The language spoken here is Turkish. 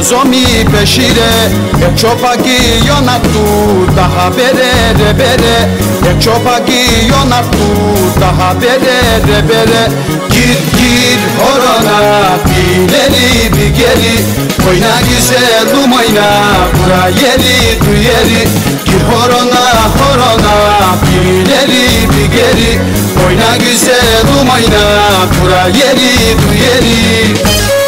Rozomi peşire Ek çopaki yonattu Daha bere de bere. Ek çopaki yonattu Daha bere de bere. Gir gir horona Bileri bir geri. Oyna güzelim oyna Bura yeri du yeri. Gir horona horona Bileri bir geri. Oyna güzelim oyna Bura yeri du yeri.